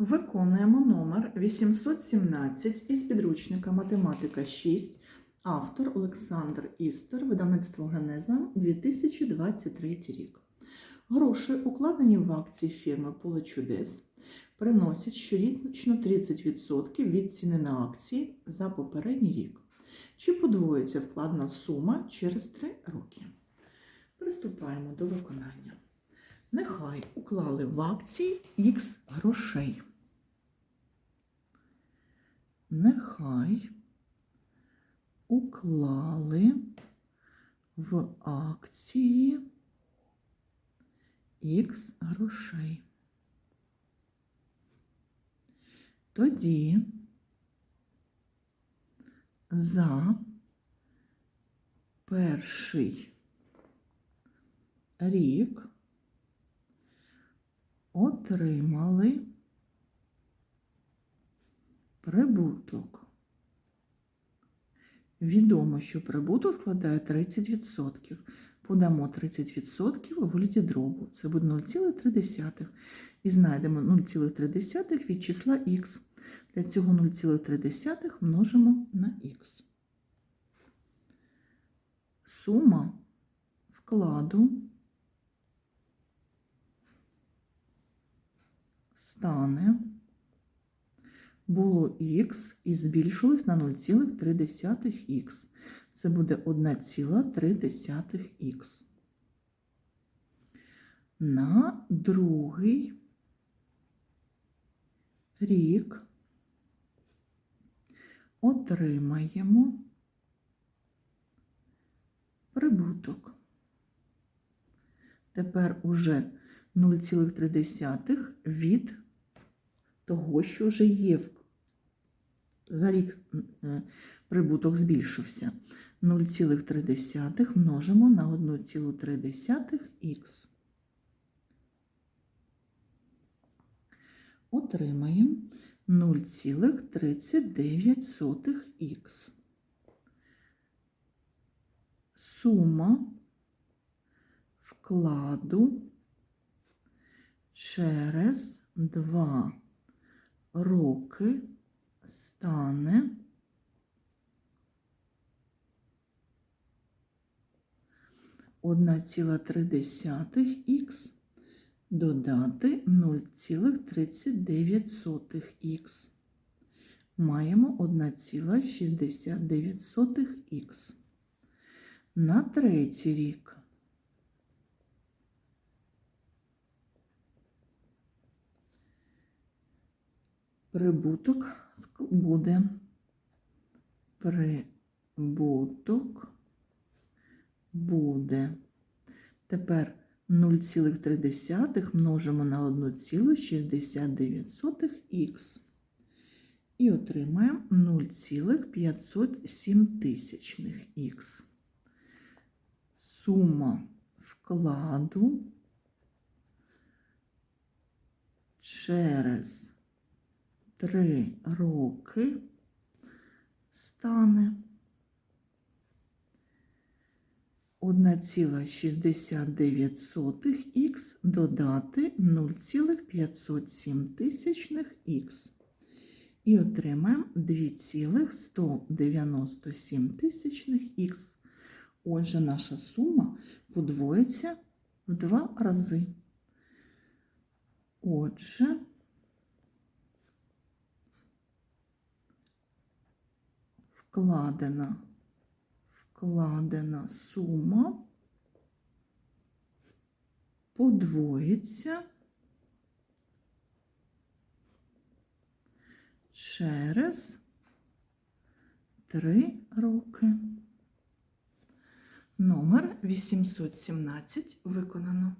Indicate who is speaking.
Speaker 1: Виконуємо номер 817 із підручника Математика 6, автор Олександр Істер, видавництво Генеза 2023 рік. Гроші, укладені в акції фірми Поле чудес, приносять щорічно 30% від ціни на акції за попередній рік. Чи подвоїться вкладна сума через 3 роки? Приступаємо до виконання. Нехай уклали в акції Х грошей. Нехай уклали в акції Х грошей. Тоді за перший рік отримали прибуток. Відомо, що прибуток складає 30%. Подамо 30% у вигляді дробу. Це буде 0,3. І знайдемо 0,3 від числа х. Для цього 0,3 множимо на х. Сума вкладу стане було х і збільшилось на 0,3х. Це буде 1,3х. На другий рік отримаємо прибуток. Тепер уже 0,3 від того, що вже є. в- За рік прибуток збільшився. 0,3 множимо на 1,3х. Отримаємо 0,39х. Сума вкладу через 2 роки стане одна ціла три десятих х додати 0,39х. Маємо 1,69х. На третій рік прибуток буде прибуток буде. Тепер 0,3 множимо на 1,69х і отримаємо 0,507 тисячних х. Сума вкладу через 3 роки стане 1,69х додати 0,507 тисячних х. І отримаємо 2,197 тисячних х. Отже, наша сума подвоїться в два рази. Отже, вкладена, вкладена сума подвоїться через три роки. Номер 817 виконано.